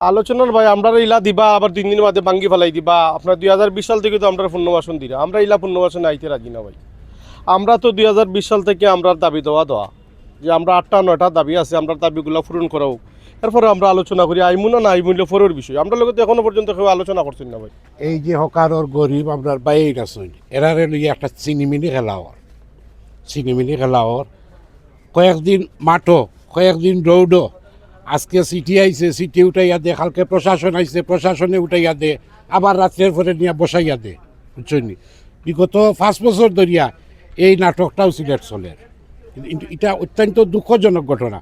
আলোচনার ভাই, আমরা ইলা দিবা, আবার তিন দিন বাদে ভাঙ্গি ফেলাই দিবা। আপনার দুই হাজার বিশ সাল থেকে তো আমরা পুনর্বাসন দিরা আমরা ইলা পুনর্বাসনে আইতে রাজি না ভাই। আমরা তো দুই হাজার বিশ সাল থেকে আমরা দাবি দেওয়া দেওয়া, যে আমরা আটটা, নয়টা দাবি আছে, আমরা দাবিগুলো পূরণ করাও। এরপরে আমরা আলোচনা করি আইমু না আইমূল্য ফরের বিষয়। আমরা লোক তো এখনও পর্যন্ত কেউ আলোচনা করছেন না ভাই। এই যে হকারর গরিব আপনার বাইরে আছেন এরারে লইয়া একটা চিনিমিনি খেলা হর চিনিমিনি খেলা হর কয়েকদিন মাঠো, কয়েকদিন দৌড়ো। আজকে সিটি আইছে সিটি উঠাইয়া দে, কালকে প্রশাসন আইছে, প্রশাসনে উঠাইয়া দে, আবার রাত্রের পরে নিয়ে বসাইয়া দে, বুঝছেন নি? বিগত পাঁচ বছর ধরিয়া এই নাটকটাও সিলেট চলে। কিন্তু এটা অত্যন্ত দুঃখজনক ঘটনা।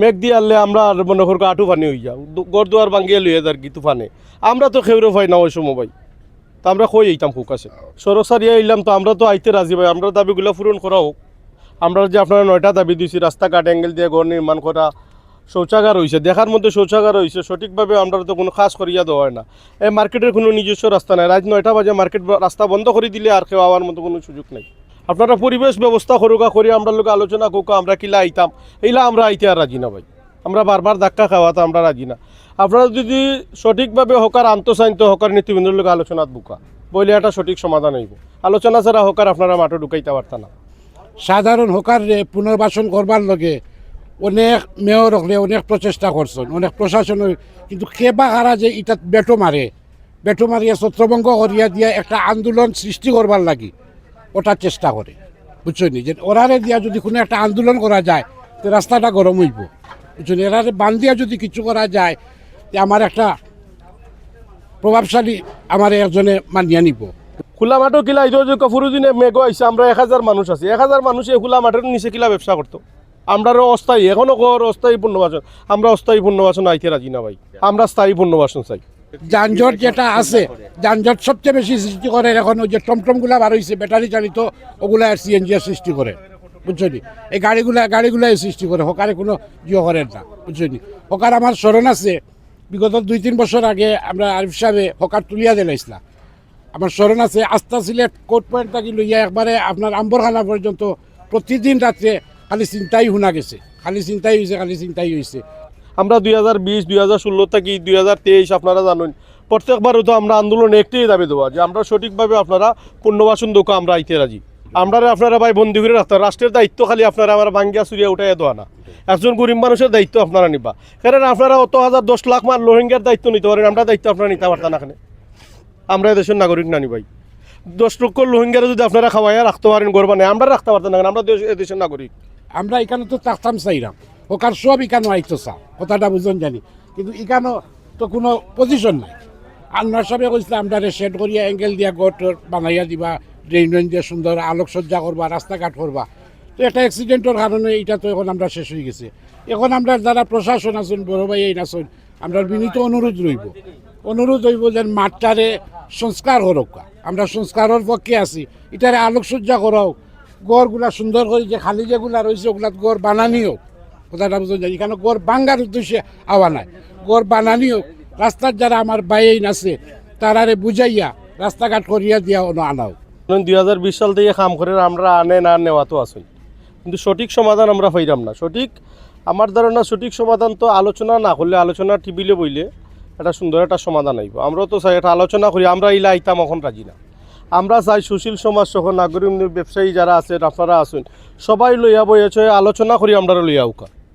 মেঘ দিয়ে আনলে আমরা আর মনে করো আটু পানি হয়ে যাও। গড় দুয়ার ভাঙ্গিয়ে লইয়ে যার কি তুফানে আমরা তো খেউরে পাই না ওই সময় ভাই। তা আমরা কই এইতাম খুব কাছে সরসারিয়া এলাম তো আমরা তো আইতে রাজি ভাই। আমরা দাবিগুলো পূরণ করা হোক। আমরা যে আপনারা নয়টা দাবি দিয়েছি রাস্তাঘাট অ্যাঙ্গেল দিয়ে ঘর নির্মাণ করা শৌচাগার হয়েছে দেখার মধ্যে শৌচাগার হয়েছে সঠিকভাবে আমরা তো কোনো খাস করিয়া দেওয়া হয় না। এই মার্কেটের কোনো নিজস্ব রাস্তা নাই। রাত নয়টা বাজে মার্কেট রাস্তা বন্ধ করে দিলে আর কেউ আওয়ার মতো কোনো সুযোগ নেই। আপনারা পরিবেশ ব্যবস্থা করুকা করি, আমরা লোক আলোচনা করুকা আমরা কিলা আইতাম, এইলা আমরা আইতে আর রাজি না ভাই। আমরা বারবার ধাক্কা খাওয়াতে আমরা রাজি না। আপনারা যদি সঠিকভাবে হকার আন্তঃসাইন্ত হকার নীতিবৃন্দর লোক আলোচনাত বুকা, বইলে একটা সঠিক সমাধান হইব। আলোচনা ছাড়া হকার আপনারা মাঠে ঢুকাইতে পারত না। সাধারণ হকার পুনর্বাসন করবার লগে অনেক মেয়র হলে অনেক প্রচেষ্টা করছেন, অনেক প্রশাসন কিন্তু কেবা যে ইটা বেটো মারে, বেটো মারিয়া ছত্রভঙ্গ করিয়া দিয়া একটা আন্দোলন সৃষ্টি করবার লাগি, ওটার চেষ্টা করে। বুঝছনি যে ওরারে দিয়া যদি কোনো একটা আন্দোলন করা যায়, তো রাস্তাটা গরম হইব। বুঝছেন এরারে বান দিয়া যদি কিছু করা যায়, তে আমার একটা প্রভাবশালী আমার একজনে মানিয়া নিব। খোলা মাঠও কিলা, এই যে কফরুদ্দিনে মেঘ আইসে আমরা এক হাজার মানুষ আছি। এক হাজার খোলা মাঠের নিচে কিলা ব্যবসা করতো? আমরারও অস্থায়ী, এখনও কর অস্থায়ী পুনর্বাসন। আমরা অস্থায়ী পুনর্বাসন আইতে রাজি না ভাই। আমরা স্থায়ী পুনর্বাসন চাই। যানজট যেটা আছে, যানজট সবচেয়ে বেশি সৃষ্টি করে এখন ওই যে টমটমগুলা বার হয়েছে ব্যাটারি চালিত, ওগুলা সিএনজি সৃষ্টি করে। বুঝছনি এই গাড়িগুলা, গাড়িগুলাই সৃষ্টি করে, হকারে কোনো জিও করেন না। বুঝছনি হকার আমার স্মরণ আছে, বিগত দুই তিন বছর আগে আমরা আরিফ সাহেবে হকার তুলিয়া দিলাইছিলাম আমার স্মরণ আছে আস্থা সিলেট কোর্ট পয়েন্ট থাকি লইয়া একবারে আপনার আম্বরখানা পর্যন্ত প্রতিদিন রাত্রে খালি চিন্তাই শুনা গেছে, খালি চিন্তাই হয়েছে খালি চিন্তাই হয়েছে আমরা দুই হাজার বিশ, দুই হাজার ষোলো থেকে দুই হাজার তেইশ আপনারা জানেন। প্রত্যেকবারও তো আমরা আন্দোলন একটাই দাবি দেবো। যে আমরা সঠিকভাবে আপনারা পুনর্বাসন দোকা আমরা আইতে রাজি। আমরা আপনারা ভাই বন্দি করে রাখতে। রাষ্ট্রের দায়িত্ব খালি আপনারা আমার বাঙ্গিয়া সুরিয়া উঠাই দেওয়া না। একজন গরিব মানুষের দায়িত্ব আপনারা নিবা। কারণ আপনারা অত হাজার দশ লাখ মান রোহিঙ্গার দায়িত্ব নিতে পারেন, আমরা দায়িত্ব আপনারা নিতে পারতেন না এখানে। আমরা দেশের নাগরিক নানি ভাই। দশ লক্ষ রোহিঙ্গারা যদি আপনারা খাওয়াইয়া রাখতে পারেন, গর্বা নেই। আমরা রাখতে পারতেন না আমরা দেশের নাগরিক। আমরা এখানে তো থাকতাম চাইলাম ওখান সব এখানে আইতো চা, কথাটা বুঝুন জানি। কিন্তু এখানেও তো কোনো পজিশন নাই। আর নরসবে কইছিল আমরা শেড করিয়া এঙ্গেল দিয়া গট বানাইয়া দিবা ড্রেন দিয়ে সুন্দর আলোকসজ্জা করবা, রাস্তাঘাট করবা। তো একটা অ্যাক্সিডেন্টের কারণে এটা তো এখন আমরা শেষ হয়ে গেছে। এখন আমরা যারা প্রশাসন আছেন, বড় ভাই এই আছেন, আমরা বিনীত অনুরোধ রইব। অনুরোধ হইব যে মাঠটারে সংস্কার হোক আমরা সংস্কারের পক্ষে আছি, এটারে আলোকসজ্জা করাও গড়গুলা সুন্দর করে, যে খালি যেগুলা রয়েছে ওগুলা গড় বানানি হোক কথাটা বুঝতে যাই এখানে গড় বাঙ্গার উদ্দেশ্যে আওয়া নাই। গড় বানানি হোক রাস্তার যারা আমার বাইই আছে, তারারে বুঝাইয়া রাস্তাঘাট করিয়া দিয়া অন্য আনাও। দুই হাজার বিশ সাল থেকে কাম করে আমরা আনে না নেওয়া তো আসুন কিন্তু সঠিক সমাধান আমরা পাইলাম না। সঠিক, আমার ধারণা সঠিক সমাধান তো আলোচনা না করলে আলোচনা টিবিলে বইলে একটা সুন্দর একটা সমাধান আইব। আমরাও তো একটা আলোচনা করি আমরা ইলা আইতাম এখন রাজি না। আমরা চাই সুশীল সমাজ সহ নাগরিক ব্যবসায়ী যারা আছে আপনারা আছেন, সবাই লইয়া বইয়েছে আলোচনা করি আমরা লইয়া উকা